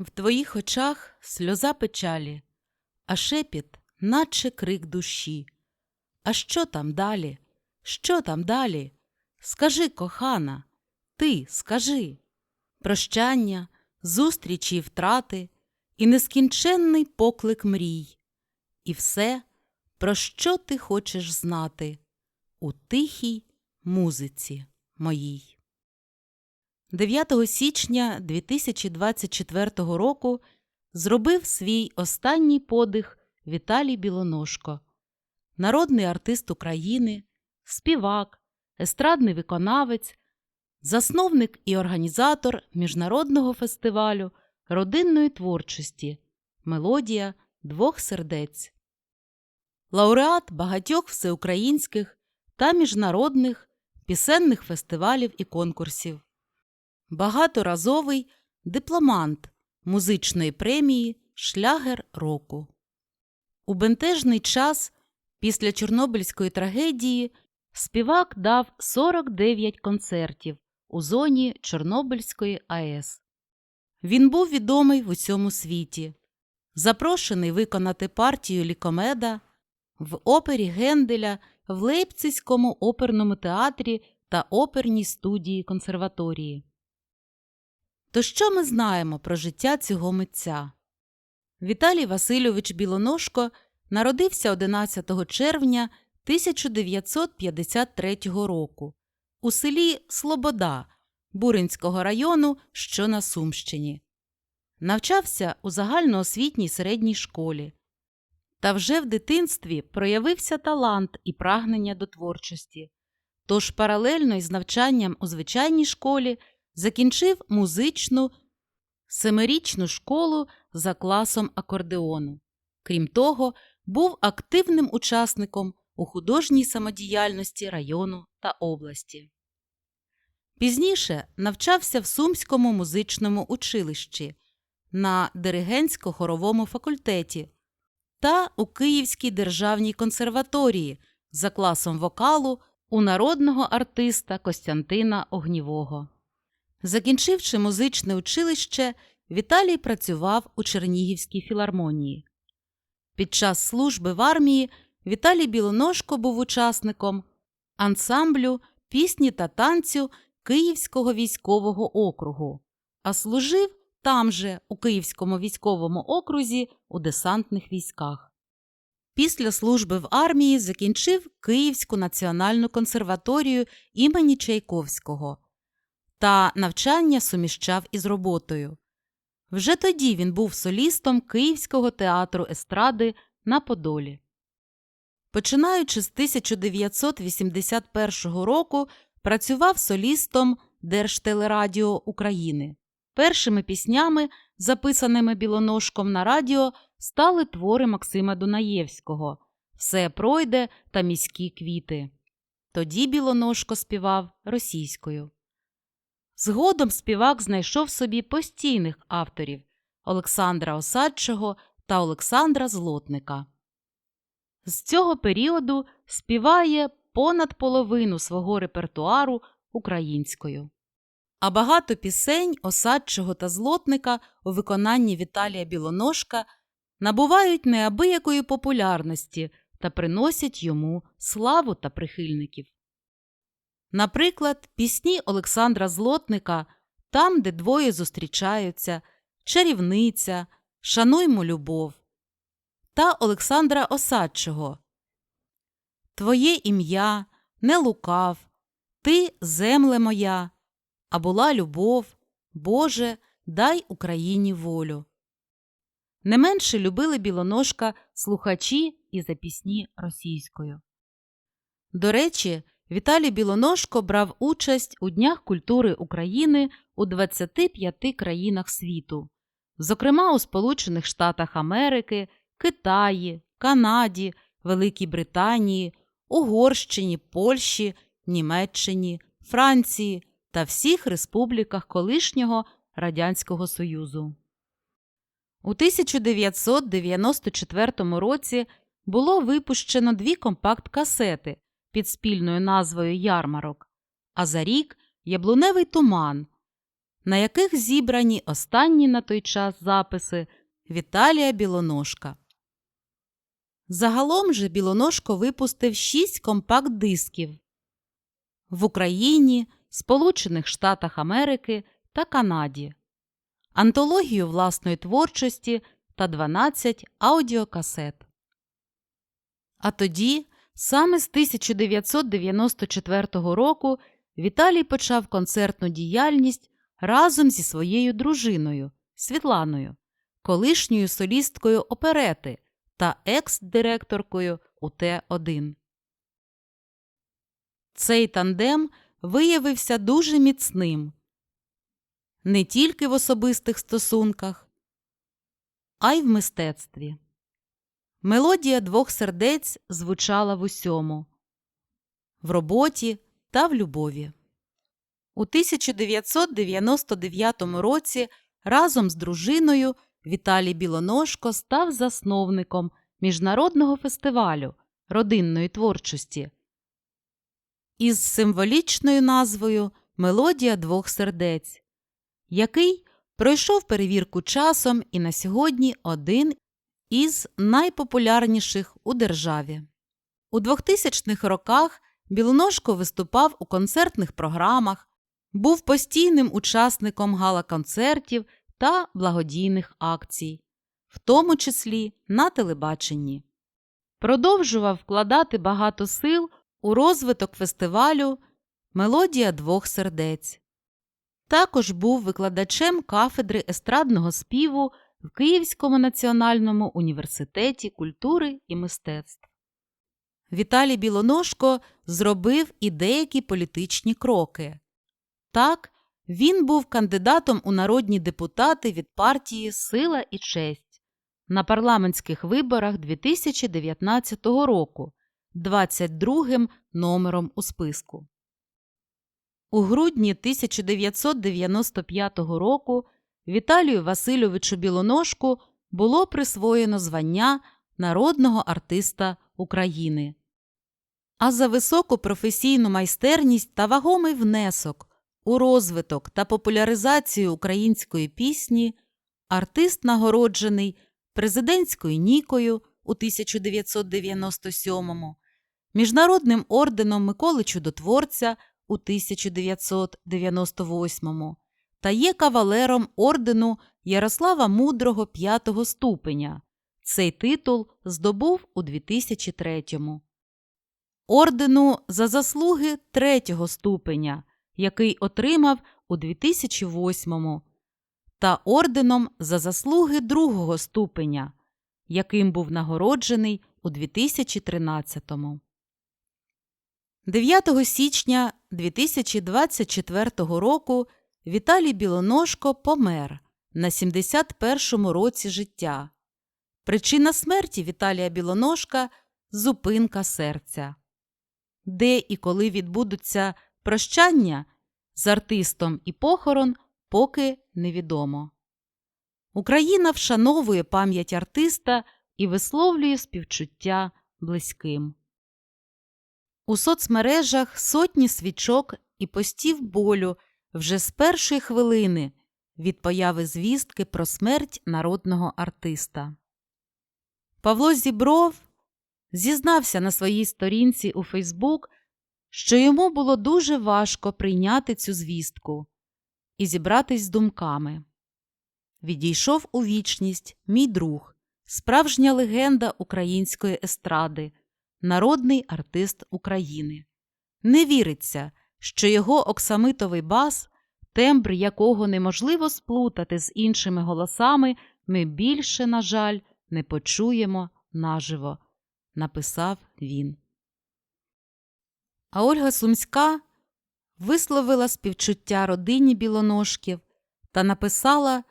В твоїх очах сльоза печалі, а шепіт, наче крик душі. А що там далі? Що там далі? Скажи, кохана, ти скажи. Прощання, зустрічі й втрати, і нескінченний поклик мрій. І все, про що ти хочеш знати у тихій музиці моїй. 9 січня 2024 року зробив свій останній подих Віталій Білоножко, народний артист України, співак, естрадний виконавець, засновник і організатор міжнародного фестивалю родинної творчості Мелодія двох сердець, лауреат багатьох всеукраїнських та міжнародних пісенних фестивалів і конкурсів багаторазовий дипломант музичної премії Шлягер року. У бентежний час після Чорнобильської трагедії співак дав 49 концертів у зоні Чорнобильської АЕС. Він був відомий в усьому світі, запрошений виконати партію Лікомеда в опері Генделя в Лейпцизькому оперному театрі та оперній студії консерваторії. То що ми знаємо про життя цього митця? Віталій Васильович Білоножко народився 11 червня 1953 року у селі Слобода Буринського району, що на Сумщині. Навчався у загальноосвітній середній школі. Та вже в дитинстві проявився талант і прагнення до творчості. Тож паралельно із навчанням у звичайній школі закінчив музичну семирічну школу за класом акордеону. Крім того, був активним учасником у художній самодіяльності району та області. Пізніше навчався в Сумському музичному училищі на диригентсько-хоровому факультеті та у Київській державній консерваторії за класом вокалу у народного артиста Костянтина Огнівого. Закінчивши музичне училище, Віталій працював у Чернігівській філармонії. Під час служби в армії Віталій Білоножко був учасником ансамблю пісні та танцю Київського військового округу, а служив там же, у Київському військовому окрузі, у десантних військах. Після служби в армії закінчив Київську національну консерваторію імені Чайковського та навчання суміщав із роботою. Вже тоді він був солістом Київського театру естради на Подолі. Починаючи з 1981 року, працював солістом Держтелерадіо України. Першими піснями, записаними білоножком на радіо, стали твори Максима Дунаєвського Все пройде та міські квіти. Тоді білоножко співав російською. Згодом співак знайшов собі постійних авторів Олександра Осадчого та Олександра Злотника. З цього періоду співає понад половину свого репертуару українською. А багато пісень Осадчого та Злотника у виконанні Віталія Білоножка набувають неабиякої популярності та приносять йому славу та прихильників. Наприклад, пісні Олександра Злотника Там, де двоє зустрічаються, Чарівниця, Шануймо любов та Олександра Осадчого Твоє ім'я, не лукав, Ти земле моя, а була любов, Боже, дай Україні волю. Не менше любили білоножка слухачі і за пісні російською. До речі, Віталій Білоножко брав участь у Днях культури України у 25 країнах світу, зокрема у Сполучених Штатах Америки, Китаї, Канаді, Великій Британії, Угорщині, Польщі, Німеччині, Франції та всіх республіках колишнього Радянського Союзу. У 1994 році було випущено дві компакт-касети під спільною назвою Ярмарок, а за рік Яблуневий туман на яких зібрані останні на той час записи Віталія Білоножка. Загалом же Білоножко випустив шість компакт-дисків в Україні, Сполучених Штатах Америки та Канаді, антологію власної творчості та 12 аудіокасет. А тоді, саме з 1994 року, Віталій почав концертну діяльність разом зі своєю дружиною Світланою, колишньою солісткою оперети та екс-директоркою УТ-1. Цей тандем виявився дуже міцним не тільки в особистих стосунках, а й в мистецтві. Мелодія двох сердець звучала в усьому в роботі та в любові. У 1999 році разом з дружиною Віталій Білоножко став засновником міжнародного фестивалю родинної творчості із символічною назвою Мелодія двох сердець, який пройшов перевірку часом і на сьогодні один із найпопулярніших у державі. У 2000-х роках Білоножко виступав у концертних програмах, був постійним учасником гала-концертів та благодійних акцій, в тому числі на телебаченні. Продовжував вкладати багато сил у розвиток фестивалю Мелодія двох сердець. Також був викладачем кафедри естрадного співу в Київському національному університеті культури і мистецтв. Віталій Білоножко зробив і деякі політичні кроки. Так, він був кандидатом у народні депутати від партії Сила і честь на парламентських виборах 2019 року, 22-м номером у списку. У грудні 1995 року Віталію Васильовичу Білоножку було присвоєно звання народного артиста України. А за високу професійну майстерність та вагомий внесок у розвиток та популяризацію української пісні артист нагороджений президентською нікою у 1997-му, Міжнародним орденом Миколи Чудотворця у 1998-му та є кавалером ордену Ярослава Мудрого п'ятого ступеня. Цей титул здобув у 2003-му. Ордену за заслуги третього ступеня, який отримав у 2008-му, та орденом за заслуги другого ступеня, яким був нагороджений у 2013-му. 9 січня 2024 року Віталій Білоножко помер на 71-му році життя. Причина смерті Віталія Білоножка зупинка серця. Де і коли відбудуться прощання з артистом і похорон, поки невідомо. Україна вшановує пам'ять артиста і висловлює співчуття близьким. У соцмережах сотні свічок і постів болю вже з першої хвилини від появи звістки про смерть народного артиста. Павло Зібров зізнався на своїй сторінці у Фейсбук, що йому було дуже важко прийняти цю звістку і зібратись з думками. Відійшов у вічність мій друг, справжня легенда української естради, народний артист України. Не віриться, що його оксамитовий бас, тембр якого неможливо сплутати з іншими голосами, ми більше, на жаль, не почуємо наживо, написав він. А Ольга Сумська висловила співчуття родині білоножків та написала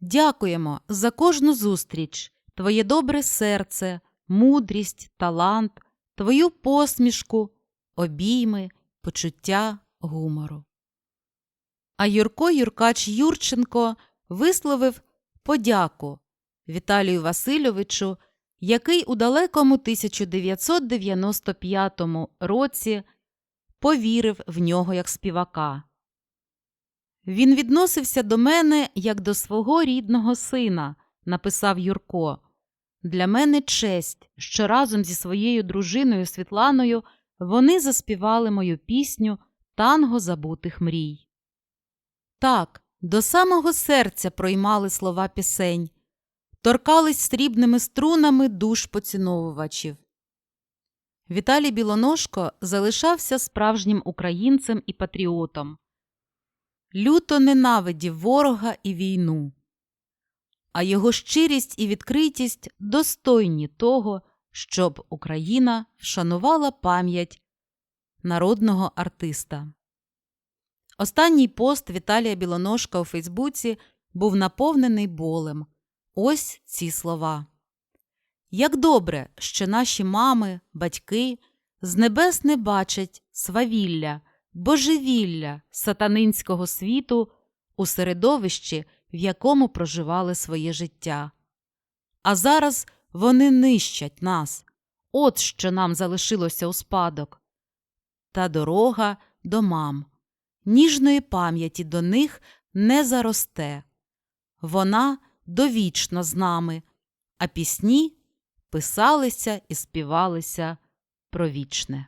Дякуємо за кожну зустріч, твоє добре серце, мудрість, талант, твою посмішку, обійми, почуття гумору. А Юрко Юркач Юрченко висловив подяку Віталію Васильовичу, який у далекому 1995 році повірив в нього як співака. Він відносився до мене як до свого рідного сина, написав Юрко. Для мене честь, що разом зі своєю дружиною Світланою вони заспівали мою пісню Танго забутих мрій. Так, до самого серця проймали слова пісень, торкались срібними струнами душ поціновувачів. Віталій Білоножко залишався справжнім українцем і патріотом. Люто ненавидів ворога і війну, а його щирість і відкритість достойні того, щоб Україна вшанувала пам'ять народного артиста. Останній пост Віталія Білоножка у Фейсбуці був наповнений болем. Ось ці слова. Як добре, що наші мами, батьки з небес не бачать свавілля, божевілля сатанинського світу у середовищі, в якому проживали своє життя. А зараз вони нищать нас. От що нам залишилося у спадок. Та дорога до мам. Ніжної пам'яті до них не заросте. Вона довічно з нами, а пісні писалися і співалися про вічне.